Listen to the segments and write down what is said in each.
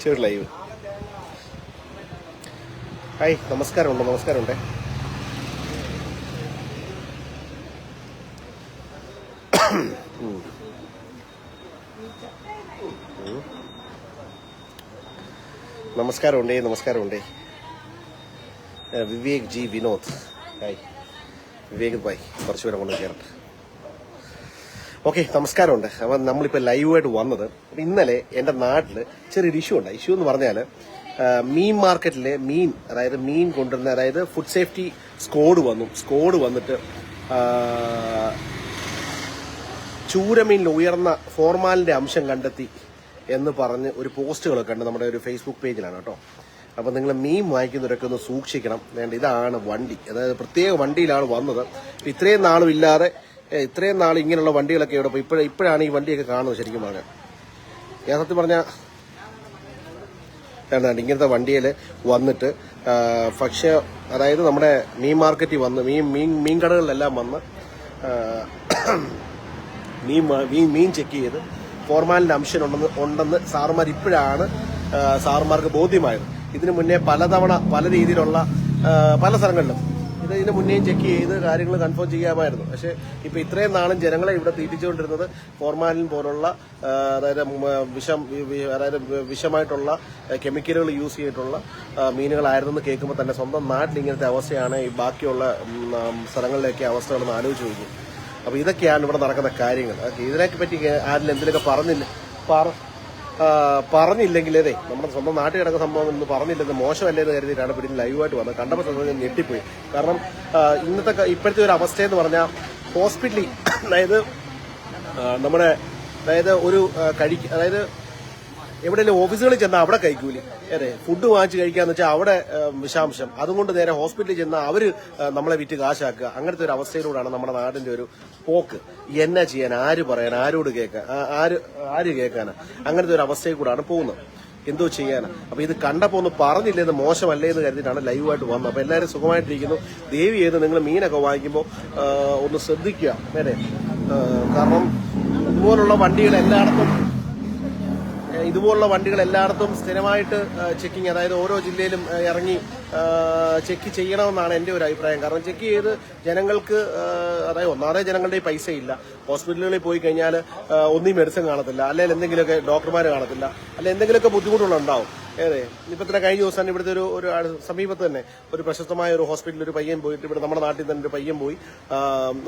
ചെറു live. Hi നമസ്കാരമുണ്ട് നമസ്കാരമുണ്ട്. നമസ്കാരമുണ്ടേ നമസ്കാരമുണ്ടേ. വിവേക് ജി വിനോദ്. ഹായ്. വിവേക് ഭായ് കുറച്ചുപേരെ കൊണ്ട് ചേർത്ത് ഓക്കെ നമസ്കാരമുണ്ട്. അപ്പം നമ്മളിപ്പോൾ ലൈവായിട്ട് വന്നത് ഇന്നലെ എന്റെ നാട്ടിൽ ചെറിയൊരു ഇഷ്യൂ ഉണ്ട്. ഇഷ്യൂ എന്ന് പറഞ്ഞാൽ മീൻ മാർക്കറ്റിലെ മീൻ അതായത് മീൻ കൊണ്ടുവരുന്ന അതായത് ഫുഡ് സേഫ്റ്റി സ്കോഡ് വന്നു. സ്കോഡ് വന്നിട്ട് ചൂരമീനിൽ ഉയർന്ന ഫോർമാലിന്റെ അംശം കണ്ടെത്തി എന്ന് പറഞ്ഞ് ഒരു പോസ്റ്റുകളൊക്കെ ഉണ്ട് നമ്മുടെ ഒരു ഫേസ്ബുക്ക് പേജിലാണ് കേട്ടോ. അപ്പം നിങ്ങൾ മീൻ വാങ്ങിക്കുന്നവരൊക്കെ ഒന്ന് സൂക്ഷിക്കണം. വേണ്ട ഇതാണ് വണ്ടി. അതായത് പ്രത്യേക വണ്ടിയിലാണ് വന്നത്. ഇത്രയും നാളും ഇല്ലാതെ ഇത്രയും നാൾ ഇങ്ങനെയുള്ള വണ്ടികളൊക്കെ ഇവിടെ പോയി ഇപ്പോഴും ഇപ്പോഴാണ് ഈ വണ്ടിയൊക്കെ കാണുന്നത് ശരിക്കും പറഞ്ഞാൽ. ഞാൻ സത്യം പറഞ്ഞാൽ എന്താണ് ഇങ്ങനത്തെ വണ്ടിയിൽ വന്നിട്ട് ഭക്ഷ്യ അതായത് നമ്മുടെ മീൻ മാർക്കറ്റിൽ വന്ന് മീൻ മീൻ മീൻ കടകളിലെല്ലാം വന്ന് മീൻ മീൻ മീൻ ചെക്ക് ചെയ്ത് ഫോർമാലിന്റെ അംശം ഉണ്ടെന്ന് ഉണ്ടെന്ന് സാറുമാർ ഇപ്പോഴാണ് സാറുമാർക്ക് ബോധ്യമായത്. ഇതിനു മുന്നേ പലതവണ പല രീതിയിലുള്ള പല സ്ഥലങ്ങളിലും ഇത് ഇതിന് മുന്നേയും ചെക്ക് ചെയ്ത് കാര്യങ്ങൾ കൺഫേം ചെയ്യാമായിരുന്നു. പക്ഷേ ഇപ്പം ഇത്രയും നാളും ജനങ്ങളെ ഇവിടെ തീറ്റിച്ചുകൊണ്ടിരുന്നത് ഫോർമാലിൻ പോലുള്ള അതായത് വിഷം അതായത് വിഷമായിട്ടുള്ള കെമിക്കലുകൾ യൂസ് ചെയ്തിട്ടുള്ള മീനുകളായിരുന്നു മീനുകളായിരുന്നെന്ന് കേൾക്കുമ്പോൾ തന്നെ സ്വന്തം നാട്ടിൽ ഇങ്ങനത്തെ അവസ്ഥയാണ് ഈ ബാക്കിയുള്ള സ്ഥലങ്ങളിലൊക്കെ അവസ്ഥകളൊന്ന് ആലോചിച്ച് നോക്കി. അപ്പോൾ ഇതൊക്കെയാണ് ഇവിടെ നടക്കുന്ന കാര്യങ്ങൾ. അതൊക്കെ ഇതിനെ പറ്റി ആരിലും എന്തിനൊക്കെ പറഞ്ഞില്ല. പറ അതെ നമ്മുടെ സ്വന്തം നാട്ടിൽ കിടക്കുന്ന സംഭവം ഒന്ന് പറഞ്ഞില്ലെന്ന് മോശമല്ലേ എന്ന് കരുതിയിട്ടാണ് പിന്നെ ലൈവായിട്ട് വന്നത്. കണ്ടപ്പോൾ സ്വന്തം ഞെട്ടിപ്പോയി. കാരണം ഇന്നത്തെ ഇപ്പോഴത്തെ ഒരു അവസ്ഥയെന്ന് പറഞ്ഞാൽ ഹോസ്പിറ്റലിൽ അതായത് നമ്മുടെ അതായത് ഒരു കഴിക്ക അതായത് എവിടെയെങ്കിലും ഓഫീസുകളിൽ ചെന്നാൽ അവിടെ കഴിക്കൂലി. അതെ ഫുഡ് വാങ്ങിച്ച് കഴിക്കാന്ന് വെച്ചാൽ അവിടെ വിഷാംശം. അതുകൊണ്ട് നേരെ ഹോസ്പിറ്റലിൽ ചെന്നാൽ അവർ നമ്മളെ വിറ്റ് കാശാക്കുക. അങ്ങനത്തെ ഒരു അവസ്ഥയിലൂടെയാണ് നമ്മുടെ നാടിന്റെ ഒരു പോക്ക്. എന്നാ ചെയ്യാൻ? ആര് പറയാൻ? ആരോട് കേൾക്കാൻ? ആര് ആര് കേൾക്കാനാ? അങ്ങനത്തെ ഒരു അവസ്ഥയിൽ കൂടാണ് പോകുന്നത്. എന്തോ ചെയ്യാനാ? അപ്പൊ ഇത് കണ്ടപ്പോ ഒന്ന് പറഞ്ഞില്ലെന്ന് മോശമല്ലേ എന്ന് കരുതിയിട്ടാണ് ലൈവായിട്ട് വന്നത്. അപ്പൊ എല്ലാവരും സുഖമായിട്ടിരിക്കുന്നു. ദേവി ചെയ്ത് നിങ്ങൾ മീനൊക്കെ വാങ്ങിക്കുമ്പോൾ ഒന്ന് ശ്രദ്ധിക്കുക. അതെ കാരണം ഇതുപോലുള്ള വണ്ടികൾ എല്ലായിടത്തും ഇതുപോലുള്ള വണ്ടികൾ എല്ലായിടത്തും സ്ഥിരമായിട്ട് ചെക്കിങ് അതായത് ഓരോ ജില്ലയിലും ഇറങ്ങി ചെക്ക് ചെയ്യണമെന്നാണ് എന്റെ ഒരു അഭിപ്രായം. കാരണം ചെക്ക് ചെയ്ത് ജനങ്ങൾക്ക് അതായത് ഒന്നാതെ ജനങ്ങളുടെ പൈസ ഇല്ല ഹോസ്പിറ്റലുകളിൽ പോയി കഴിഞ്ഞാൽ ഒന്നും മെഡിസിൻ കാണത്തില്ല. അല്ലെങ്കിൽ എന്തെങ്കിലുമൊക്കെ ഡോക്ടർമാർ കാണത്തില്ല. അല്ലെങ്കിൽ എന്തെങ്കിലുമൊക്കെ ബുദ്ധിമുട്ടുകളുണ്ടാവും. ഏതെ? ഇപ്പൊ തന്നെ കഴിഞ്ഞ ദിവസം ഇവിടുത്തെ ഒരു ഒരു സമീപത്ത് തന്നെ ഒരു പ്രശസ്തമായ ഒരു ഹോസ്പിറ്റലിൽ ഒരു പയ്യൻ പോയിട്ട് ഇവിടെ നമ്മുടെ നാട്ടിൽ തന്നെ ഒരു പയ്യൻ പോയി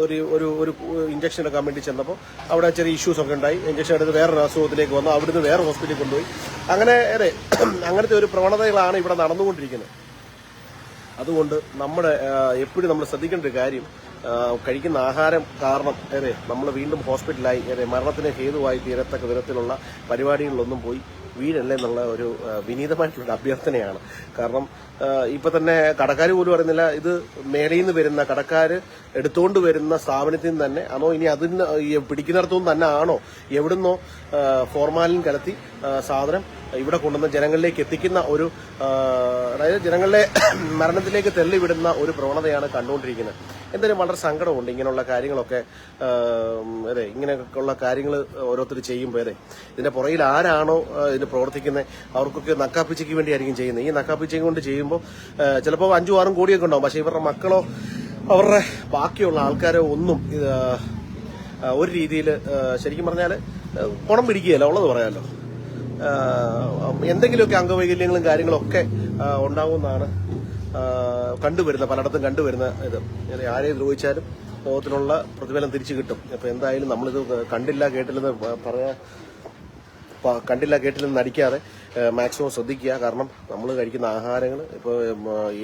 ഒരു ഒരു ഒരു ഇഞ്ചക്ഷൻ എടുക്കാൻ വേണ്ടി ചെന്നപ്പോൾ അവിടെ ചെറിയ ഇഷ്യൂസ് ഒക്കെ ഉണ്ടായി. ഇഞ്ചക്ഷൻ എടുത്ത് വേറൊരു അസുഖത്തിലേക്ക് വന്നു. അവിടുന്ന് വേറെ ഹോസ്പിറ്റലിൽ കൊണ്ടുപോയി. അങ്ങനെ അതെ അങ്ങനത്തെ ഒരു പ്രവണതകളാണ് ഇവിടെ നടന്നുകൊണ്ടിരിക്കുന്നത്. അതുകൊണ്ട് നമ്മുടെ എപ്പോഴും നമ്മൾ ശ്രദ്ധിക്കേണ്ട ഒരു കാര്യം കഴിക്കുന്ന ആഹാരം കാരണം അതെ നമ്മൾ വീണ്ടും ഹോസ്പിറ്റലായി അതെ മരണത്തിന് ഹേതുവായി തീരത്തക്ക വിധത്തിലുള്ള പരിപാടികളിലൊന്നും പോയി വീഴല്ലേ എന്നുള്ള ഒരു വിനീതമായിട്ടുള്ള അഭ്യർത്ഥനയാണ്. കാരണം ഇപ്പൊ തന്നെ കടക്കാർ പോലും അറിയുന്നില്ല ഇത് മേലയിൽ നിന്ന് വരുന്ന കടക്കാർ എടുത്തുകൊണ്ട് വരുന്ന സ്ഥാപനത്തിൽ നിന്ന് തന്നെ ആണോ ഇനി അതിന് പിടിക്കുന്നിടത്തുനിന്ന് തന്നെ ആണോ? എവിടുന്നോ ഫോർമാലിൻ കലത്തി സാധനം ഇവിടെ കൊണ്ടുവന്ന് ജനങ്ങളിലേക്ക് എത്തിക്കുന്ന ഒരു അതായത് ജനങ്ങളെ മരണത്തിലേക്ക് തെള്ളിവിടുന്ന ഒരു പ്രവണതയാണ് കണ്ടുകൊണ്ടിരിക്കുന്നത്. എന്തായാലും വളരെ സങ്കടമുണ്ട് ഇങ്ങനെയുള്ള കാര്യങ്ങളൊക്കെ അതെ ഇങ്ങനെയൊക്കെയുള്ള കാര്യങ്ങൾ ഓരോരുത്തർ ചെയ്യുമ്പോൾ അതെ. ഇതിന്റെ പുറയിൽ ആരാണോ ഇതിന് പ്രവർത്തിക്കുന്നത് അവർക്കൊക്കെ നക്കാപ്പിച്ചയ്ക്ക് വേണ്ടിയായിരിക്കും ചെയ്യുന്നത് ഈ നക്കാപ്പിച്ചയും കൊണ്ട് ചെയ്യുമ്പോൾ ചിലപ്പോൾ അഞ്ചും ആറും കോടിയൊക്കെ ഉണ്ടാവും. പക്ഷേ ഇവരുടെ മക്കളോ അവരുടെ ബാക്കിയുള്ള ആൾക്കാരോ ഒന്നും ഒരു രീതിയിൽ ശരിക്കും പറഞ്ഞാൽ പണം പിടിക്കുകയല്ല. ഉള്ളത് പറയാമല്ലോ എന്തെങ്കിലുമൊക്കെ അംഗവൈകല്യങ്ങളും കാര്യങ്ങളൊക്കെ ഉണ്ടാവുമെന്നാണ് കണ്ടുവരുന്ന പലയിടത്തും കണ്ടുവരുന്ന ഇത്. ആരെ ദ്രോഹിച്ചാലും ലോകത്തിനുള്ള പ്രതിഫലം തിരിച്ചു കിട്ടും. അപ്പൊ എന്തായാലും നമ്മളിത് കണ്ടില്ല കേട്ടില്ലെന്ന് പറയാ കണ്ടില്ല കേട്ടില്ലെന്ന് നടിക്കാതെ മാക്സിമം ശ്രദ്ധിക്കുക. കാരണം നമ്മൾ കഴിക്കുന്ന ആഹാരങ്ങൾ ഇപ്പോൾ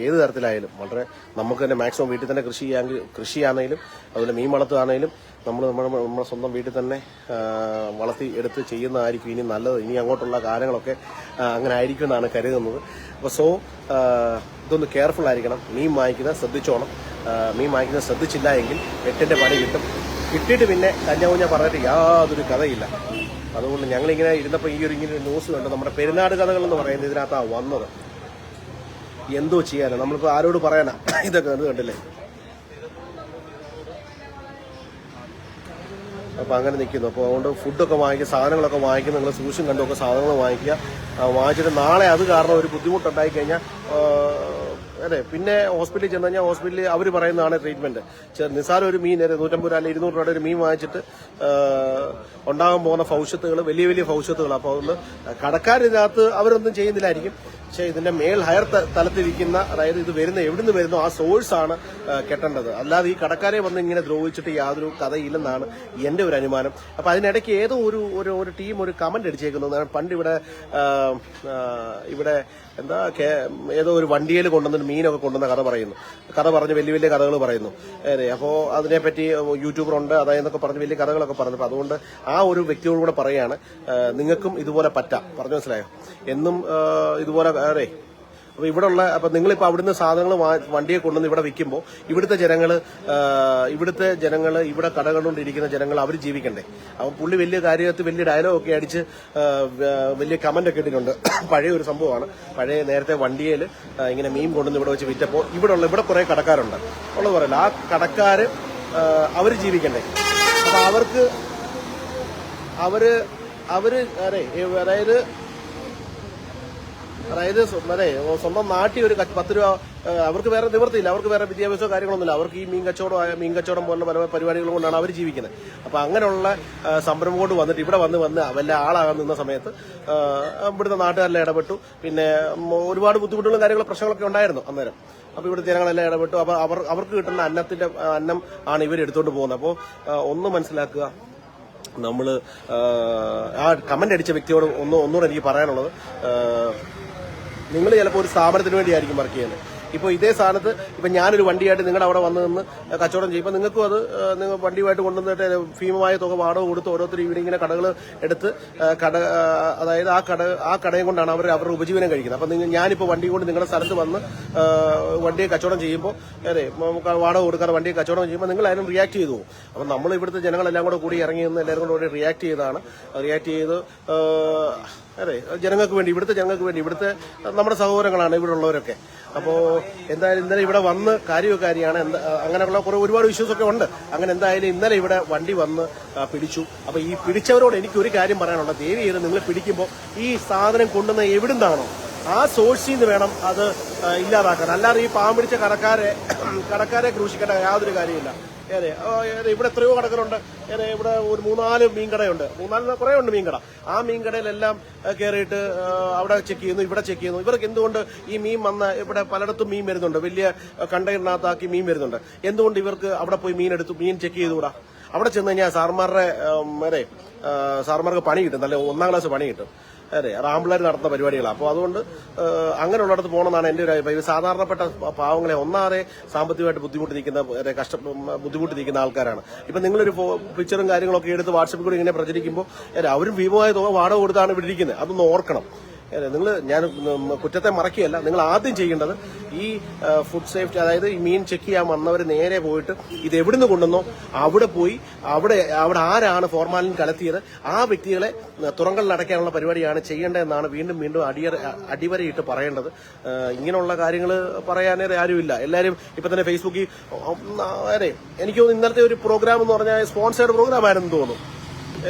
ഏത് തരത്തിലായാലും വളരെ നമുക്ക് തന്നെ മാക്സിമം വീട്ടിൽ തന്നെ കൃഷി ചെയ്യാമെങ്കിൽ കൃഷിയാണെങ്കിലും അതുപോലെ മീൻ വളർത്തുകയാണെങ്കിലും നമ്മൾ നമ്മുടെ നമ്മുടെ സ്വന്തം വീട്ടിൽ തന്നെ വളർത്തി എടുത്ത് ചെയ്യുന്നതായിരിക്കും ഇനി നല്ലത്. ഇനി അങ്ങോട്ടുള്ള കാര്യങ്ങളൊക്കെ അങ്ങനെ ആയിരിക്കും എന്നാണ് കരുതുന്നത്. അപ്പോൾ സോ ഇതൊന്ന് കെയർഫുൾ ആയിരിക്കണം. മീൻ വാങ്ങിക്കുന്നത് ശ്രദ്ധിച്ചോണം. മീൻ വാങ്ങിക്കുന്നത് ശ്രദ്ധിച്ചില്ല എങ്കിൽ എട്ടിന്റെ പണി കിട്ടും. കിട്ടിയിട്ട് പിന്നെ കുഞ്ഞ പറഞ്ഞിട്ട് യാതൊരു കഥയില്ല. അതുകൊണ്ട് ഞങ്ങളിങ്ങനെ ഇരുന്നപ്പോൾ ഈ ഒരു ഇങ്ങനെ ന്യൂസ് കണ്ടു. നമ്മുടെ പെരുന്നാട് കഥകൾ എന്ന് പറയുന്നത് ഇതിനകത്താണ് വന്നത്. എന്തോ ചെയ്യാനോ? നമ്മളിപ്പോൾ ആരോട് പറയാനാ? ഇതൊക്കെ കണ്ടു കണ്ടില്ലേ? അപ്പോൾ അങ്ങനെ നിൽക്കുന്നു അപ്പോൾ അതുകൊണ്ട് ഫുഡൊക്കെ വാങ്ങിക്കുക സാധനങ്ങളൊക്കെ വാങ്ങിക്കുക നിങ്ങൾ സൂക്ഷിച്ചും കണ്ടൊക്കെ സാധനങ്ങൾ വാങ്ങിക്കുക. വാങ്ങിച്ചിട്ട് നാളെ അത് കാരണം ഒരു ബുദ്ധിമുട്ടുണ്ടായി കഴിഞ്ഞാൽ ആ, അതെ പിന്നെ ഹോസ്പിറ്റലിൽ ചെന്ന് കഴിഞ്ഞാൽ ഹോസ്പിറ്റലിൽ അവർ പറയുന്നതാണ് ട്രീറ്റ്മെന്റ് നിസ്സാരം ഒരു മീൻ നൂറ്റമ്പത് അല്ലെങ്കിൽ ഇരുന്നൂറ് രൂപയുടെ ഒരു മീൻ വാങ്ങിച്ചിട്ട് ഉണ്ടാകാൻ പോകുന്ന ഭവിഷ്യത്തുകൾ വലിയ വലിയ ഭവിഷ്യത്തുകൾ അപ്പോൾ അതുകൊണ്ട് കടക്കാരിതിനകത്ത് അവരൊന്നും ചെയ്യുന്നില്ലായിരിക്കും. പക്ഷേ ഇതിന്റെ മേൽ ഹയർ തലത്തിരിക്കുന്ന അതായത് ഇത് വരുന്ന എവിടുന്ന് വരുന്നോ ആ സോഴ്സ് ആണ് കെട്ടേണ്ടത്. അല്ലാതെ ഈ കടക്കാരെ വന്ന് ഇങ്ങനെ ദ്രോഹിച്ചിട്ട് യാതൊരു കഥയില്ലെന്നാണ് എന്റെ ഒരു അനുമാനം. അപ്പൊ അതിനിടയ്ക്ക് ഏതോ ഒരു ഒരു ടീം ഒരു കമന്റ് അടിച്ചേക്കുന്നു. ഞാൻ പണ്ട് ഇവിടെ ഇവിടെ എന്താ ഏതോ ഒരു വണ്ടിയിൽ കൊണ്ടുവന്നിട്ട് മീനൊക്കെ കൊണ്ടുവന്ന കഥ പറയുന്നു. കഥ പറഞ്ഞ് വലിയ വലിയ കഥകൾ പറയുന്നു. അതെ അപ്പോൾ അതിനെപ്പറ്റി യൂട്യൂബറുണ്ട് അതായെന്നൊക്കെ പറഞ്ഞ് വലിയ കഥകളൊക്കെ പറഞ്ഞു. അപ്പോൾ അതുകൊണ്ട് ആ ഒരു വ്യക്തിയോട് കൂടെ പറയുകയാണ് നിങ്ങൾക്കും ഇതുപോലെ പറ്റാം. പറഞ്ഞു മനസ്സിലായോ? എന്നും ഇതുപോലെ അതെ അപ്പൊ ഇവിടെ ഉള്ള അപ്പൊ നിങ്ങളിപ്പോ അവിടുന്ന് സാധനങ്ങൾ വണ്ടിയെ കൊണ്ടുവന്ന് ഇവിടെ വിൽക്കുമ്പോൾ ഇവിടുത്തെ ജനങ്ങൾ ഇവിടുത്തെ ജനങ്ങൾ ഇവിടെ കടകളുകൊണ്ടിരിക്കുന്ന ജനങ്ങൾ അവർ ജീവിക്കണ്ടേ? അപ്പൊ പുള്ളി വലിയ കാര്യത്തിൽ വലിയ ഡയലോഗ് ഒക്കെ അടിച്ച് വലിയ കമന്റ് ഒക്കെ ഇട്ടിട്ടുണ്ട്. പഴയ ഒരു സംഭവമാണ്. പഴയ നേരത്തെ വണ്ടിയിൽ ഇങ്ങനെ മീൻ കൊണ്ടുവന്ന് ഇവിടെ വെച്ച് വിറ്റപ്പോൾ ഇവിടെ ഉള്ള ഇവിടെ കുറെ കടക്കാരുണ്ട്. ഉള്ളത് പറയല്ല ആ കടക്കാര് അവർ ജീവിക്കണ്ടേ? അപ്പൊ അവർക്ക് അവർ അവർ അതെ അതായത് അതായത് അതെ സ്വന്തം നാട്ടിൽ ഒരു പത്ത് രൂപ അവർക്ക് വേറെ നിവൃത്തിയില്ല. അവർക്ക് വേറെ വിദ്യാഭ്യാസമോ കാര്യങ്ങളൊന്നുമില്ല. അവർക്ക് ഈ മീൻ കച്ചവടം മീൻ കച്ചവടം പോലുള്ള പല പരിപാടികൾ കൊണ്ടാണ് അവർ ജീവിക്കുന്നത്. അപ്പൊ അങ്ങനെയുള്ള സംരംഭം കൊണ്ട് വന്നിട്ട് ഇവിടെ വന്ന് വന്ന് വല്ല ആളാകാൻ നിന്ന സമയത്ത് ഇവിടുത്തെ നാട്ടുകാരെല്ലാം ഇടപെട്ടു. പിന്നെ ഒരുപാട് ബുദ്ധിമുട്ടുകളും കാര്യങ്ങളും പ്രശ്നങ്ങളൊക്കെ ഉണ്ടായിരുന്നു അന്നേരം. അപ്പൊ ഇവിടുത്തെ ജനങ്ങളെല്ലാം ഇടപെട്ടു. അപ്പൊ അവർ അവർക്ക് കിട്ടുന്ന അന്നത്തിന്റെ അന്നം ആണ് ഇവർ എടുത്തുകൊണ്ട് പോകുന്നത്. അപ്പോൾ ഒന്ന് മനസ്സിലാക്കുക. നമ്മൾ ആ കമന്റ് അടിച്ച വ്യക്തിയോട് ഒന്ന് ഒന്നുകൂടെ എനിക്ക് പറയാനുള്ളത്. നിങ്ങൾ ചിലപ്പോൾ ഒരു സ്ഥാപനത്തിന് വേണ്ടിയായിരിക്കും വർക്ക് ചെയ്യുന്നത്. ഇപ്പോൾ ഇതേ സ്ഥാനത്ത് ഇപ്പം ഞാനൊരു വണ്ടിയായിട്ട് നിങ്ങളുടെ അവിടെ വന്ന് നിന്ന് കച്ചവടം ചെയ്യും. ചെയ്യുമ്പോൾ നിങ്ങൾക്കും അത് നിങ്ങൾ വണ്ടിയുമായിട്ട് കൊണ്ടുവന്നിട്ട് ഭീമമായ തുക വാടക കൊടുത്ത് ഓരോരുത്തർ ഇവിടെ ഇങ്ങനെ കടകൾ എടുത്ത് കട അതായത് ആ കട ആ കടയും കൊണ്ടാണ് അവർ അവരുടെ ഉപജീവനം കഴിക്കുന്നത്. അപ്പം ഞാനിപ്പോൾ വണ്ടി കൊണ്ട് നിങ്ങളുടെ സ്ഥലത്ത് വന്ന് വണ്ടിയെ കച്ചവടം ചെയ്യുമ്പോൾ അതെ വാടക കൊടുക്കാതെ വണ്ടിയെ കച്ചവടം ചെയ്യുമ്പോൾ നിങ്ങൾ അതിനും റിയാക്ട് ചെയ്തു പോകും. അപ്പം നമ്മൾ ഇവിടുത്തെ ജനങ്ങളെല്ലാം കൂടെ കൂടി ഇറങ്ങി നിന്ന് എല്ലാവരും കൂടെ റിയാക്ട് ചെയ്താണ് റിയാക്ട് ചെയ്ത് അതെ ജനങ്ങൾക്ക് വേണ്ടി ഇവിടുത്തെ ജനങ്ങൾക്ക് വേണ്ടി ഇവിടുത്തെ നമ്മുടെ സഹോദരങ്ങളാണ് ഇവിടെ ഉള്ളവരൊക്കെ. അപ്പോൾ എന്തായാലും ഇന്നലെ ഇവിടെ വന്ന് കാര്യമൊക്കെ കാര്യമാണ് എന്താ അങ്ങനെയുള്ള കുറെ ഒരുപാട് ഇഷ്യൂസ് ഒക്കെ ഉണ്ട്. അങ്ങനെ എന്തായാലും ഇന്നലെ ഇവിടെ വണ്ടി വന്ന് പിടിച്ചു. അപ്പോൾ ഈ പിടിച്ചവരോട് എനിക്ക് ഒരു കാര്യം പറയാനുള്ളത് ദേവി ചെയ്ത് നിങ്ങൾ പിടിക്കുമ്പോൾ ഈ സാധനം കൊണ്ടുവന്ന എവിടുന്നാണോ ആ സോഴ്സിൽ നിന്ന് വേണം അത് ഇല്ലാതാക്കാൻ. അല്ലാതെ ഈ പാമ്പിടിച്ച കടക്കാരെ കടക്കാരെ ക്രൂശിക്കേണ്ട യാതൊരു കാര്യമില്ല ഏതെ ഇവിടെ എത്രയോ കടകളുണ്ട്. ഏതെ ഇവിടെ ഒരു മൂന്നാൽ മീൻകടയുണ്ട്. മൂന്നാൽ കുറേ ഉണ്ട് മീൻകട. ആ മീൻകടയിലെല്ലാം കയറിയിട്ട് അവിടെ ചെക്ക് ചെയ്യുന്നു ഇവിടെ ചെക്ക് ചെയ്യുന്നു. ഇവർക്ക് എന്തുകൊണ്ട് ഈ മീൻ വന്ന ഇവിടെ പലയിടത്തും മീൻ വരുന്നുണ്ട്. വലിയ കണ്ടെയ്നറിനകത്താക്കി മീൻ വരുന്നുണ്ട്. എന്തുകൊണ്ട് ഇവർക്ക് അവിടെ പോയി മീൻ എടുത്തു മീൻ ചെക്ക് ചെയ്തുകൂടാ? അവിടെ ചെന്ന് കഴിഞ്ഞാൽ സാർമാരുടെ അതെ സാർമാർക്ക് പണി കിട്ടും. നല്ല ഒന്നാം ക്ലാസ് പണി കിട്ടും. അതെ റാംപിള്ളേർ നടത്തുന്ന പരിപാടികളാണ് അപ്പോൾ അതുകൊണ്ട് അങ്ങനെയുള്ളിടത്ത് പോകണമെന്നാണ് എന്റെ ഒരു അഭിപ്രായം. സാധാരണപ്പെട്ട പാവങ്ങളെ ഒന്നാറെ സാമ്പത്തികമായിട്ട് ബുദ്ധിമുട്ട് നിൽക്കുന്ന കഷ്ട ബുദ്ധിമുട്ട് നിൽക്കുന്ന ആൾക്കാരാണ്. ഇപ്പം നിങ്ങളൊരു പിക്ചറും കാര്യങ്ങളൊക്കെ എടുത്ത് വാട്സപ്പിൽ കൂടി ഇങ്ങനെ പ്രചരിക്കുമ്പോൾ അവരും ഭീമമായ തുക വാടക കൊടുത്താണ് ഇവിടെ അതൊന്ന് ഓർക്കണം. നിങ്ങൾ ഞാൻ കുറ്റത്തെ മറക്കുകയല്ല. നിങ്ങൾ ആദ്യം ചെയ്യേണ്ടത് ഈ ഫുഡ് സേഫ്റ്റി അതായത് ഈ മീൻ ചെക്ക് ചെയ്യാൻ വന്നവർ നേരെ പോയിട്ട് ഇത് എവിടുന്ന് കൊണ്ടുവന്നോ? അവിടെ പോയി അവിടെ അവിടെ ആരാണ് ഫോർമാലിൻ കലത്തിയത്? ആ വ്യക്തികളെ തുറങ്ങളിൽ അടയ്ക്കാനുള്ള പരിപാടിയാണ് ചെയ്യേണ്ടതെന്നാണ് വീണ്ടും വീണ്ടും അടിയറ അടിവരയിട്ട് പറയേണ്ടത്. ഇങ്ങനെയുള്ള കാര്യങ്ങൾ പറയാനേ ആരുമില്ല. എല്ലാവരും ഇപ്പം തന്നെ ഫേസ്ബുക്കിൽ അതെ. എനിക്ക് ഇന്നലത്തെ ഒരു പ്രോഗ്രാം എന്ന് പറഞ്ഞാൽ സ്പോൺസേഡ് പ്രോഗ്രാം ആയിരുന്നു തോന്നുന്നു.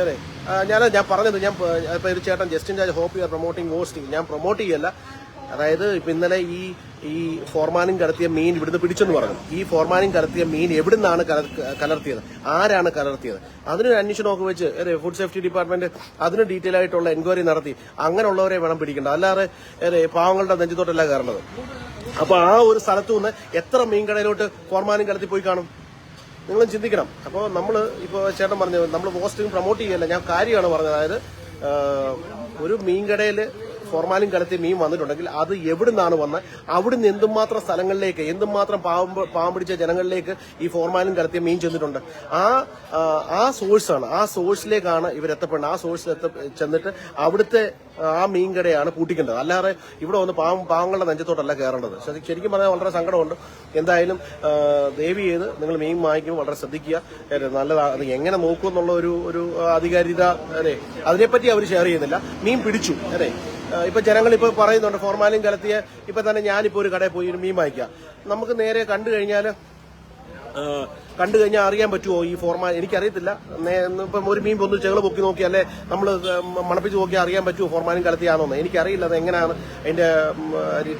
അതെ. ഞാൻ ഞാൻ പറഞ്ഞത് ഞാൻ പ- ഇപ്പൊ ഒരു ചേട്ടൻ Justin Raj hope you are promoting വോസ്റ്റിംഗ് ഞാൻ പ്രൊമോട്ട് ചെയ്യല്ല. അതായത് ഇപ്പൊ ഇന്നലെ ഈ ഈ ഫോർമാനും കലർത്തിയ മീൻ ഇവിടുന്ന് പിടിച്ചെന്ന് പറഞ്ഞു. ഈ ഫോർമാനും കലർത്തിയ മീൻ എവിടുന്നാണ് കലർ- കലർത്തിയത്? ആരാണ് കലർത്തിയത്? അതിനൊരു അന്വേഷണമൊക്കെ വെച്ച് അതെ ഫുഡ് സേഫ്റ്റി ഡിപ്പാർട്ട്മെന്റ് അതിന് ഡീറ്റെയിൽ ആയിട്ടുള്ള എൻക്വയറി നടത്തി. അങ്ങനെയുള്ളവരെ വേണം പിടിക്കേണ്ടത് അല്ലാതെ പാവങ്ങളുടെ നെഞ്ചത്തോട്ടല്ല കയറേണ്ടത്. അപ്പൊ ആ ഒരു സ്ഥലത്തു നിന്ന് എത്ര മീൻകടയിലോട്ട് ഫോർമാനും കലർത്തി പോയി കാണും? നിങ്ങളും ചിന്തിക്കണം. അപ്പോൾ നമ്മൾ ഇപ്പോൾ ചേട്ടൻ പറഞ്ഞു നമ്മൾ പോസ്റ്റിംഗ് പ്രൊമോട്ട് ചെയ്യല്ല. ഞാൻ കാര്യമാണ് പറഞ്ഞത്. അതായത് ഒരു മീൻകടയിൽ ഫോർമാലിൻ കലത്തി മീൻ വന്നിട്ടുണ്ടെങ്കിൽ അത് എവിടെ നിന്നാണ് വന്നത് അവിടുന്ന് എന്തുമാത്രം സ്ഥലങ്ങളിലേക്ക് എന്തുമാത്രം പാവം പിടിച്ച ജനങ്ങളിലേക്ക് ഈ ഫോർമാലിൻ കലത്തിയ മീൻ ചെന്നിട്ടുണ്ട്? ആ ആ, സോഴ്സാണ് ആ സോഴ്സിലേക്കാണ് ഇവരെത്തപ്പെടുന്നത് ആ സോഴ്സിൽ എത്ത ചെന്നിട്ട് അവിടുത്തെ ആ മീൻകടയാണ് പൂട്ടിക്കേണ്ടത് അല്ലാതെ ഇവിടെ വന്ന് പാവം പാവങ്ങളുടെ നെഞ്ചത്തോട്ടല്ല കയറേണ്ടത്. ശരി- ശരിക്കും പറഞ്ഞാൽ വളരെ സങ്കടമുണ്ട്. എന്തായാലും ദേവി ചെയ്ത് നിങ്ങൾ മീൻ വാങ്ങിക്കുമ്പോൾ വളരെ ശ്രദ്ധിക്കുക. നല്ലതാണ് എങ്ങനെ നോക്കും എന്നുള്ള ഒരു ഒരു അധികാരിത അതെ അതിനെപ്പറ്റി അവർ ഷെയർ ചെയ്യുന്നില്ല. മീൻ പിടിച്ചു അതെ. ഇപ്പൊ ജനങ്ങൾ ഇപ്പൊ പറയുന്നുണ്ട് ഫോർമാലിൻ കലത്തിയ ഇപ്പൊ തന്നെ ഞാനിപ്പോ ഒരു കടയിൽ പോയി ഒരു മീൻ വാങ്ങിക്കാം. നമുക്ക് നേരെ കണ്ടു കഴിഞ്ഞാൽ കണ്ടു കഴിഞ്ഞാൽ അറിയാൻ പറ്റുമോ ഈ ഫോർമാ എനിക്കറിയത്തില്ല. ഇപ്പം ഒരു മീൻ ഒന്ന് ചെകൾ പൊക്കി നോക്കി അല്ലെ നമ്മൾ മണപ്പിച്ച് നോക്കി അറിയാൻ പറ്റുമോ ഫോർമാലിൻ കലത്തിയാണോന്ന്? എനിക്കറിയില്ല അത് എങ്ങനെയാണ് അതിന്റെ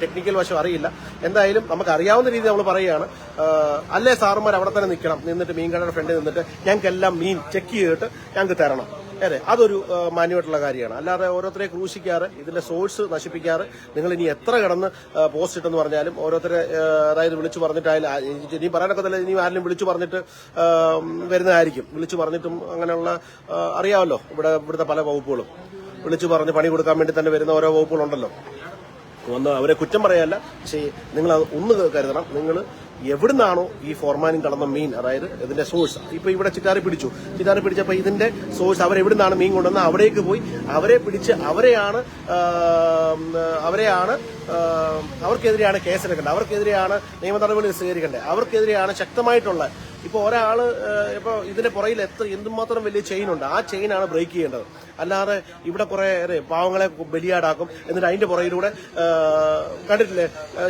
ടെക്നിക്കൽ വശം അറിയില്ല. എന്തായാലും നമുക്ക് അറിയാവുന്ന രീതി നമ്മൾ പറയുകയാണ് അല്ലേ സാറുമാർ അവിടെ തന്നെ നിൽക്കണം. നിന്നിട്ട് മീൻ കടയുടെ ഫ്രണ്ടിൽ നിന്നിട്ട് ഞങ്ങൾക്കെല്ലാം മീൻ ചെക്ക് ചെയ്തിട്ട് ഞങ്ങൾക്ക് തരണം. അതെ അതൊരു മാന്യമായിട്ടുള്ള കാര്യമാണ്. അല്ലാതെ ഓരോരുത്തരെ ക്രൂശിക്കാറ് ഇതിന്റെ സോഴ്സ് നശിപ്പിക്കാറ് നിങ്ങൾ ഇനി എത്ര കിടന്ന് പോസ്റ്റ് ഇട്ടെന്ന് പറഞ്ഞാലും ഓരോരുത്തരെ അതായത് വിളിച്ചു പറഞ്ഞിട്ടായാലും ഇനി ഇനി തന്നെ ഇനി ആരെങ്കിലും വിളിച്ചു പറഞ്ഞിട്ട് വരുന്നതായിരിക്കും. വിളിച്ചു പറഞ്ഞിട്ടും അങ്ങനെയുള്ള അറിയാമല്ലോ ഇവിടെ ഇവിടുത്തെ പല വകുപ്പുകളും. വിളിച്ചു പറഞ്ഞ് പണി കൊടുക്കാൻ വേണ്ടി തന്നെ വരുന്ന ഓരോ വകുപ്പുകളുണ്ടല്ലോ. ഒന്ന് അവരെ കുറ്റം പറയല്ല. പക്ഷേ നിങ്ങൾ ഒന്ന് കരുതണം. നിങ്ങൾ എവിടുന്നാണോ ഈ ഫോർമാനിൻ കടന്ന മീൻ അതായത് ഇതിന്റെ സോഴ്സ് ഇപ്പൊ ഇവിടെ ചിറ്റാറി പിടിച്ചു. ചിറ്റാറി പിടിച്ചപ്പോ ഇതിന്റെ സോഴ്സ് അവരെവിടുന്നാണ് മീൻ കൊണ്ടുവന്ന് അവിടേക്ക് പോയി അവരെ പിടിച്ച് അവരെയാണ് അവരെയാണ് അവർക്കെതിരെയാണ് കേസെടുക്കേണ്ടത് അവർക്കെതിരെയാണ് നിയമ നടപടി സ്വീകരിക്കേണ്ടത്. അവർക്കെതിരെയാണ് ശക്തമായിട്ടുള്ള ഇപ്പൊ ഒരാൾ ഇപ്പോൾ ഇപ്പൊ ഇതിന്റെ പുറകിൽ എത്ര എന്തുമാത്രം വലിയ ചെയിൻ ഉണ്ട് ആ ചെയിനാണ് ബ്രേക്ക് ചെയ്യേണ്ടത്. അല്ലാതെ ഇവിടെ കുറെ പാവങ്ങളെ ബലിയാടാക്കും എന്നിട്ട് അതിന്റെ പുറകിലൂടെ കണ്ടിട്ടില്ലേ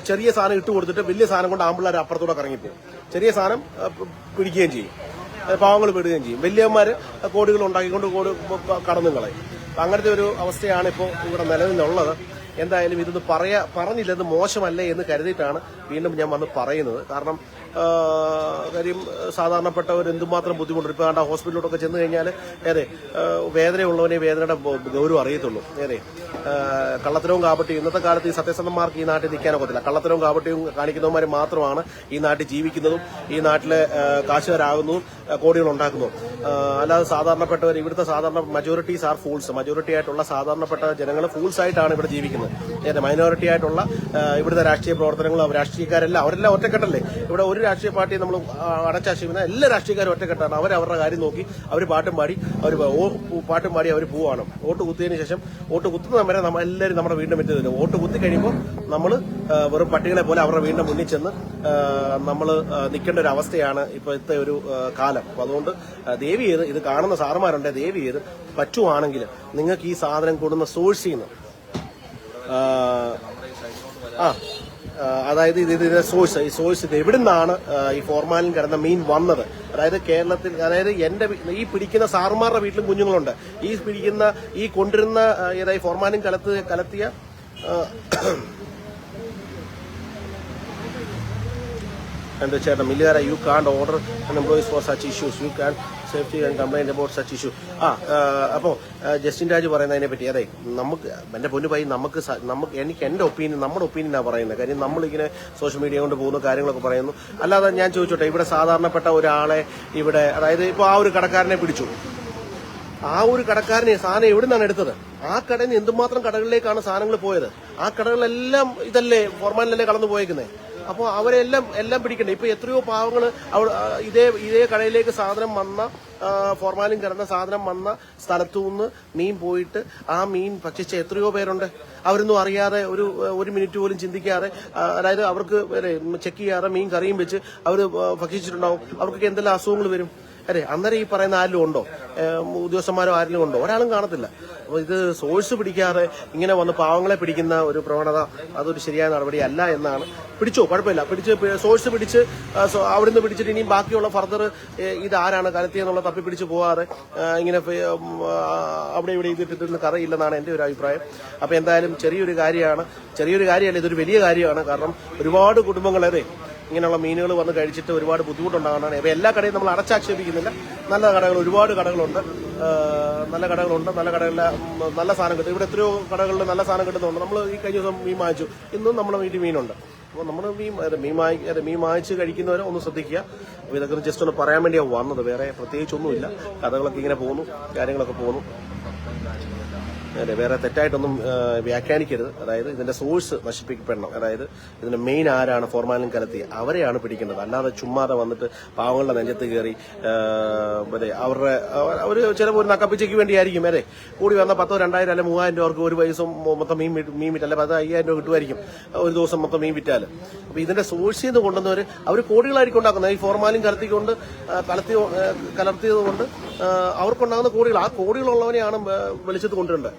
ചെറിയ സാധനം ഇട്ട് കൊടുത്തിട്ട് വലിയ സാധനം കൊണ്ട് ആമ്പിള്ളേർ അപ്പുറത്തൂടെ കറങ്ങിപ്പോകും ചെറിയ സാധനം പിടിക്കുകയും ചെയ്യും. പാവങ്ങൾ പിടുകയും ചെയ്യും. വലിയവന്മാർ കോടികൾ ഉണ്ടാക്കിക്കൊണ്ട് കോടി കടന്നു കളയും. അങ്ങനത്തെ ഒരു അവസ്ഥയാണ് ഇപ്പോൾ ഇവിടെ നിലവിലുള്ളത് എന്തായാലും ഇതൊന്ന് പറയാ പറഞ്ഞില്ലെന്ന് മോശമല്ലേ എന്ന് കരുതിയിട്ടാണ് വീണ്ടും ഞാൻ വന്ന് പറയുന്നത്. കാരണം കാര്യം സാധാരണപ്പെട്ടവർ എന്തുമാത്രം ബുദ്ധിമുട്ടുണ്ട് ഇപ്പോൾ ആണ്ട് ഹോസ്പിറ്റലിലോട്ടൊക്കെ ചെന്ന് കഴിഞ്ഞാൽ ഏതെ വേദനയുള്ളവനെ വേദനയുടെ ഗൗരവം അറിയത്തുള്ളൂ. ഏതെ കള്ളത്തരവും കാപട്ടിയും ഇന്നത്തെ കാലത്ത് ഈ സത്യസന്ധന്മാർക്ക് ഈ നാട്ടിൽ നിൽക്കാനൊക്കത്തില്ല. കള്ളത്തരവും കാപട്ടിയും കാണിക്കുന്നവന്മാർ മാത്രമാണ് ഈ നാട്ടിൽ ജീവിക്കുന്നതും ഈ നാട്ടിലെ കാശുകാരാകുന്നതും കോടികൾ ഉണ്ടാക്കുന്നതും. അല്ലാതെ സാധാരണപ്പെട്ടവർ ഇവിടുത്തെ സാധാരണ മജോറിറ്റീസ് ആർ ഫൂൾസ് മജോറിറ്റി ആയിട്ടുള്ള സാധാരണപ്പെട്ട ജനങ്ങൾ ഫൂൾസ് ആയിട്ടാണ് ഇവിടെ ജീവിക്കുന്നത്. ഏത് മൈനോറിറ്റി ആയിട്ടുള്ള ഇവിടുത്തെ രാഷ്ട്രീയ പ്രവർത്തനങ്ങളും രാഷ്ട്രീയക്കാരെല്ലാം അവരെല്ലാം ഒറ്റക്കെട്ടല്ലേ? ഇവിടെ ഒരു രാഷ്ട്രീയ പാർട്ടിയെ നമ്മൾ അടച്ചാശിക്കുന്ന എല്ലാ രാഷ്ട്രീയക്കാരും ഒറ്റക്കെട്ടാണ്. അവർ അവരുടെ കാര്യം നോക്കി അവർ പാട്ടും പാടി അവർ പാട്ടും പാടി അവർ പോവാണ്. വോട്ട് കുത്തിയതിനു ശേഷം വോട്ട് കുത്തുന്ന വരെ നമ്മൾ എല്ലാവരും നമ്മുടെ വീണ്ടും പറ്റുന്നില്ല വോട്ട് കുത്തി കഴിയുമ്പോൾ നമ്മൾ വെറും പട്ടികളെ പോലെ അവരുടെ വീണ്ടും മുന്നിൽ ചെന്ന് നമ്മൾ നിൽക്കേണ്ട ഒരു അവസ്ഥയാണ് ഇപ്പോഴത്തെ ഒരു കാലം. അപ്പൊ അതുകൊണ്ട് ദേവി ഇത് കാണുന്ന സാറുമാരുണ്ട് ദേവി ചെയ്ത് പറ്റുവാണെങ്കിൽ നിങ്ങൾക്ക് ഈ സാധനം കൂടുന്ന സോഴ്സിൽ നിന്ന് ആ, അതായത് ഇത് ഇതിന്റെ സോഴ്സ് ഈ സോഴ്സ് ഇത് എവിടെ നിന്നാണ് ഈ ഫോർമാലിൻ കിടന്ന മീൻ വന്നത്? അതായത് കേരളത്തിൽ അതായത് എന്റെ ഈ പിടിക്കുന്ന സാറുമാരുടെ വീട്ടിലും കുഞ്ഞുങ്ങളുണ്ട്. ഈ പിടിക്കുന്ന ഈ കൊണ്ടിരുന്ന ഏതായി ഫോർമാലിൻ കലത്ത് കലത്തിയ and ചേട്ടാ you you order order employees for such issues. You can safety and complaint about such issue. ആ അപ്പോൾ ജസ്റ്റിൻ രാജ് പറയുന്നതിനെ പറ്റി അതെ നമുക്ക് എന്റെ പൊന്നു പോയി നമുക്ക് നമുക്ക് എനിക്ക് എന്റെ ഒപ്പീനിയൻ നമ്മുടെ ഒപ്പീനിയനാണ് പറയുന്നത്. കാര്യം നമ്മളിങ്ങനെ സോഷ്യൽ മീഡിയ കൊണ്ട് പോകുന്ന കാര്യങ്ങളൊക്കെ പറയുന്നു. അല്ലാതെ ഞാൻ ചോദിച്ചോട്ടെ ഇവിടെ സാധാരണപ്പെട്ട ഒരാളെ ഇവിടെ അതായത് ഇപ്പോൾ ആ ഒരു കടക്കാരനെ പിടിച്ചു. ആ ഒരു കടക്കാരനെ സാധനം എവിടെ നിന്നാണ് എടുത്തത്? ആ കടയിൽ നിന്ന് എന്തുമാത്രം കടകളിലേക്കാണ് സാധനങ്ങൾ പോയത്? ആ കടകളെല്ലാം ഇതല്ലേ ഫോർമാലിനല്ലേ കടന്നു പോയേക്കുന്നത് അപ്പോൾ അവരെല്ലാം എല്ലാം പിടിക്കണ്ടേ? ഇപ്പൊ എത്രയോ പാവങ്ങൾ ഇതേ ഇതേ കടയിലേക്ക് സാധനം വന്ന ഫോർമാലിൻ കിടന്ന സാധനം വന്ന സ്ഥലത്തു നിന്ന് മീൻ പോയിട്ട് ആ മീൻ ഭക്ഷിച്ച എത്രയോ പേരുണ്ട്. അവരൊന്നും അറിയാതെ ഒരു ഒരു മിനിറ്റ് പോലും ചിന്തിക്കാതെ അതായത് അവർക്ക് ചെക്ക് ചെയ്യാതെ മീൻ കറിയും വെച്ച് അവർ ഭക്ഷിച്ചിട്ടുണ്ടാവും. അവർക്കൊക്കെ എന്തെല്ലാം അസുഖങ്ങൾ വരും? അതെ അന്നേരം ഈ പറയുന്ന ആരിലും ഉണ്ടോ? ഉദ്യോഗസ്ഥന്മാരോ ആരിലും ഉണ്ടോ? ഒരാളും കാണത്തില്ല. അപ്പോൾ ഇത് സോഴ്സ് പിടിക്കാതെ ഇങ്ങനെ വന്ന് പാവങ്ങളെ പിടിക്കുന്ന ഒരു പ്രവണത അതൊരു ശരിയായ നടപടിയല്ല എന്നാണ്. പിടിച്ചോ? കുഴപ്പമില്ല. പിടിച്ച് സോഴ്സ് പിടിച്ച് അവിടുന്ന് പിടിച്ചിട്ട് ഇനിയും ബാക്കിയുള്ള ഫർദർ ഇതാരാണ് ആരാണ് കലത്തിയെന്നുള്ള തപ്പി പിടിച്ച് പോകാതെ ഇങ്ങനെ അവിടെ ഇവിടെ ഇതിട്ടിട്ടൊന്നും കറയില്ലെന്നാണ് എന്റെ ഒരു അഭിപ്രായം. അപ്പോൾ എന്തായാലും ചെറിയൊരു കാര്യമാണ്. ചെറിയൊരു കാര്യമല്ല ഇതൊരു വലിയ കാര്യമാണ്. കാരണം ഒരുപാട് കുടുംബങ്ങളെ ഇങ്ങനെയുള്ള മീനുകൾ വന്ന് കഴിച്ചിട്ട് ഒരുപാട് ബുദ്ധിമുട്ടുണ്ടാകുന്നതാണ് അപ്പോൾ എല്ലാ കടയും നമ്മൾ അടച്ചാക്ഷേപിക്കുന്നില്ല. നല്ല കടകൾ ഒരുപാട് കടകളുണ്ട്. നല്ല കടകളുണ്ട്. നല്ല കടകളിൽ നല്ല സാധനം കിട്ടും. ഇവിടെ എത്രയോ കടകളിൽ നല്ല സാധനം കിട്ടുന്നുണ്ട്. നമ്മൾ ഈ കഴിഞ്ഞ ദിവസം മീൻ വാങ്ങിച്ചു. ഇന്നും നമ്മുടെ വീട്ടിൽ മീനുണ്ട്. അപ്പോൾ നമ്മൾ മീൻ മീൻ വാങ്ങി മീൻ വാങ്ങിച്ച് കഴിക്കുന്നവരെ ഒന്ന് ശ്രദ്ധിക്കുക. അപ്പോൾ ഇതൊക്കെ ജസ്റ്റ് ഒന്ന് പറയാൻ വേണ്ടിയാണ് വന്നത്. വേറെ പ്രത്യേകിച്ചൊന്നുമില്ല. കഥകളൊക്കെ ഇങ്ങനെ പോകുന്നു. കാര്യങ്ങളൊക്കെ പോകുന്നു. അതെ വേറെ തെറ്റായിട്ടൊന്നും വ്യാഖ്യാനിക്കരുത്. അതായത് ഇതിന്റെ സോഴ്സ് നശിപ്പിക്കപ്പെടണം. അതായത് ഇതിന്റെ മെയിൻ ആരാണ് ഫോർമാലിൻ കലത്തി അവരെയാണ് പിടിക്കേണ്ടത്. അല്ലാതെ ചുമ്മാതെ വന്നിട്ട് പാവങ്ങളുടെ നെഞ്ചത്ത് കയറി അതെ അവരുടെ അവർ ചിലപ്പോൾ ഒരു നക്കപ്പിച്ചയ്ക്ക് വേണ്ടിയായിരിക്കും. അതെ കൂടി വന്ന പത്തോ രണ്ടായിരം അല്ലെ മൂവായിരം രൂപ ഒരു പൈസ മൊത്തം മീൻ മീൻ വിറ്റ് അല്ലെ പത്ത് അയ്യായിരം രൂപ കിട്ടുമായിരിക്കും. ഒരു ദിവസം മൊത്തം മീൻ വിറ്റാൽ അപ്പൊ ഇതിന്റെ സോഴ്സിൽ നിന്ന് കൊണ്ടുവന്നവർ അവർ കോടികളായിരിക്കും ഉണ്ടാക്കുന്നത്. ഈ ഫോർമാലിൻ കലത്തിക്കൊണ്ട് കലത്തി കലർത്തിയത് കൊണ്ട് അവർക്കുണ്ടാകുന്ന കോടികൾ ആ കോടികളുള്ളവനെയാണ് വെളിച്ചത്ത് കൊണ്ടുവരേണ്ടത്.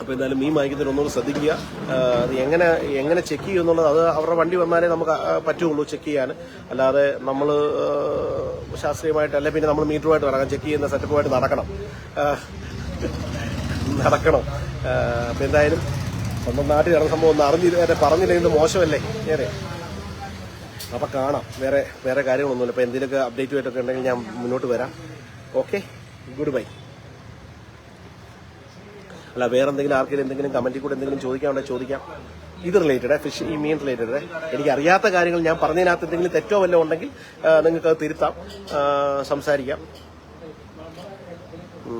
അപ്പൊ അപ്പോൾ എന്തായാലും മീൻ വാങ്ങിക്കുന്നതിന് ഒന്നുകൂടി ശ്രദ്ധിക്കുക. അത് എങ്ങനെ എങ്ങനെ ചെക്ക് ചെയ്യും എന്നുള്ളത് അത് അവരുടെ വണ്ടി വന്നാലേ നമുക്ക് പറ്റുള്ളൂ ചെക്ക് ചെയ്യാൻ. അല്ലാതെ നമ്മൾ ശാസ്ത്രീയമായിട്ട് അല്ലെ പിന്നെ നമ്മൾ മീറ്ററുമായിട്ട് നടക്കണം ചെക്ക് ചെയ്യുന്ന സെറ്റപ്പുമായിട്ട് നടക്കണം. നടക്കണം. അപ്പം എന്തായാലും സ്വന്തം നാട്ടിൽ നടന്ന സംഭവം ഒന്ന് അറിഞ്ഞില്ല പറഞ്ഞില്ലെങ്കിൽ മോശമല്ലേ? നേരെ അപ്പം കാണാം. വേറെ വേറെ കാര്യങ്ങളൊന്നുമില്ല. അപ്പോൾ എന്തെങ്കിലുമൊക്കെ അപ്ഡേറ്റുമായിട്ടൊക്കെ ഉണ്ടെങ്കിൽ ഞാൻ മുന്നോട്ട് വരാം. ഓക്കെ ഗുഡ് ബൈ അല്ല വേറെ എന്തെങ്കിലും ആർക്കെങ്കിലും എന്തെങ്കിലും കമന്റിൽ കൂടെ എന്തെങ്കിലും ചോദിക്കാനുണ്ടെങ്കിൽ ചോദിക്കാം. ഇത് റിലേറ്റഡ് ഫിഷ് ഈ മീൻ റിലേറ്റഡ് എനിക്ക് അറിയാത്ത കാര്യങ്ങൾ ഞാൻ പറഞ്ഞതിനകത്ത് എന്തെങ്കിലും തെറ്റോ വല്ലതും ഉണ്ടെങ്കിൽ നിങ്ങൾക്ക് അത് തിരുത്താം. സംസാരിക്കാം.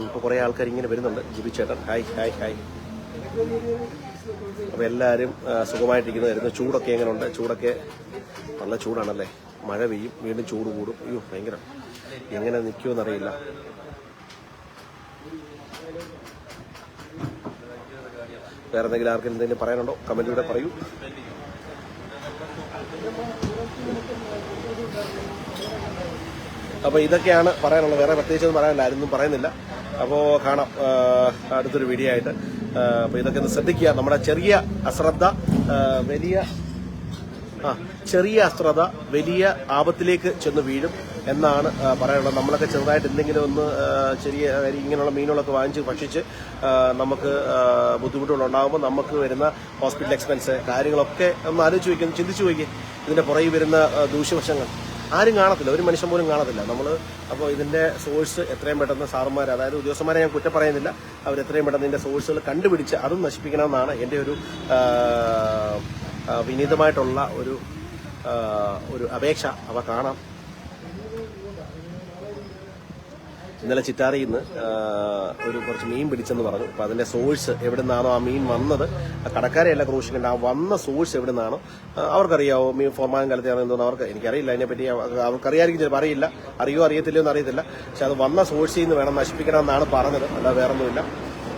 ഇപ്പോൾ കുറേ ആൾക്കാർ ഇങ്ങനെ വരുന്നുണ്ട്. ജിബി ചേട്ടൻ ഹായ് ഹായ് ഹായ് അപ്പോൾ എല്ലാവരും സുഖമായിട്ടിരിക്കുന്നു. വരുന്നു ചൂടൊക്കെ എങ്ങനെയുണ്ട്? ചൂടൊക്കെ നല്ല ചൂടാണല്ലേ? മഴ പെയ്യും വീണ്ടും ചൂട് കൂടും. അയ്യോ ഭയങ്കര. എങ്ങനെ നിൽക്കുമെന്നറിയില്ല വേറെ എന്തെങ്കിലും ആർക്കും എന്തെങ്കിലും പറയാനുണ്ടോ? കമന്റിലൂടെ പറയൂ. അപ്പോൾ ഇതൊക്കെയാണ് പറയാനുള്ളത്. വേറെ പ്രത്യേകിച്ചൊന്നും പറയാനില്ല. ആരൊന്നും പറയുന്നില്ല. അപ്പോൾ കാണാം അടുത്തൊരു വീഡിയോ ആയിട്ട്. അപ്പോൾ ഇതൊക്കെ ഒന്ന് ശ്രദ്ധിക്കുക. നമ്മുടെ ചെറിയ അശ്രദ്ധ വലിയ ആ ചെറിയ അശ്രദ്ധ വലിയ ആപത്തിലേക്ക് ചെന്ന് വീഴും എന്നാണ് പറയാനുള്ളത്. നമ്മളൊക്കെ ചെറുതായിട്ട് എന്തെങ്കിലും ഒന്ന് ചെറിയ ഇങ്ങനെയുള്ള മീനുകളൊക്കെ വാങ്ങിച്ച് ഭക്ഷിച്ച് നമുക്ക് ബുദ്ധിമുട്ടുകളുണ്ടാകുമ്പോൾ നമുക്ക് വരുന്ന ഹോസ്പിറ്റൽ എക്സ്പെൻസ് കാര്യങ്ങളൊക്കെ ഒന്ന് ആലോചിച്ച് വയ്ക്കുന്നു ചിന്തിച്ചു വയ്ക്കുക ഇതിന്റെ പുറകിൽ വരുന്ന ദൂഷ്യവശങ്ങൾ. ആരും കാണത്തില്ല. ഒരു മനുഷ്യൻ പോലും കാണത്തില്ല. നമ്മൾ അപ്പോൾ ഇതിന്റെ സോഴ്സ് എത്രയും പെട്ടെന്ന് സാറുമാർ അതായത് ഉദ്യോഗസ്ഥന്മാരെ ഞാൻ കുറ്റം പറയുന്നില്ല. അവർ എത്രയും പെട്ടെന്ന് ഇതിന്റെ സോഴ്സുകൾ കണ്ടുപിടിച്ച് അതും നശിപ്പിക്കണമെന്നാണ് എന്റെ ഒരു വിനീതമായിട്ടുള്ള ഒരു ഒരു അപേക്ഷ. അവ കാണാം. ഇന്നലെ ചിറ്റാറിയിൽ നിന്ന് ഒരു കുറച്ച് മീൻ പിടിച്ചെന്ന് പറഞ്ഞു. അപ്പൊ അതിന്റെ സോഴ്സ് എവിടെ നിന്നാണോ ആ മീൻ വന്നത്. കടക്കാരെയല്ല ക്രൂശിക്കേണ്ട. ആ വന്ന സോഴ്സ് എവിടെ നിന്നാണോ അവർക്കറിയാവോ മീൻ ഫോർമാൻ കാലത്തെയാണോ എന്തോന്ന് അവർക്ക്? എനിക്കറിയില്ല. അതിനെപ്പറ്റി അവ- അവർക്കറിയായിരിക്കും ചിലപ്പോൾ അറിയില്ല. അറിയോ അറിയത്തില്ലോ എന്ന് അറിയത്തില്ല. പക്ഷെ അത് വന്ന സോഴ്സിൽ നിന്ന് വേണം നശിപ്പിക്കണം എന്നാണ് പറഞ്ഞത്. അല്ല വേറൊന്നുമില്ല.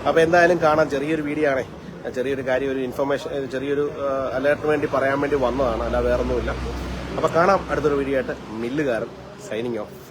അപ്പൊ എന്തായാലും കാണാം. ചെറിയൊരു വീഡിയോ ആണേ. ചെറിയൊരു കാര്യം ഒരു ഇൻഫർമേഷൻ ചെറിയൊരു അലേർട്ടിന് വേണ്ടി പറയാൻ വേണ്ടി വന്നതാണ്. അല്ല വേറൊന്നുമില്ല. അപ്പൊ കാണാം അടുത്തൊരു വീഡിയോ ആയിട്ട്. മില്ലുകാരൻ സൈനിങ് ഓഫ്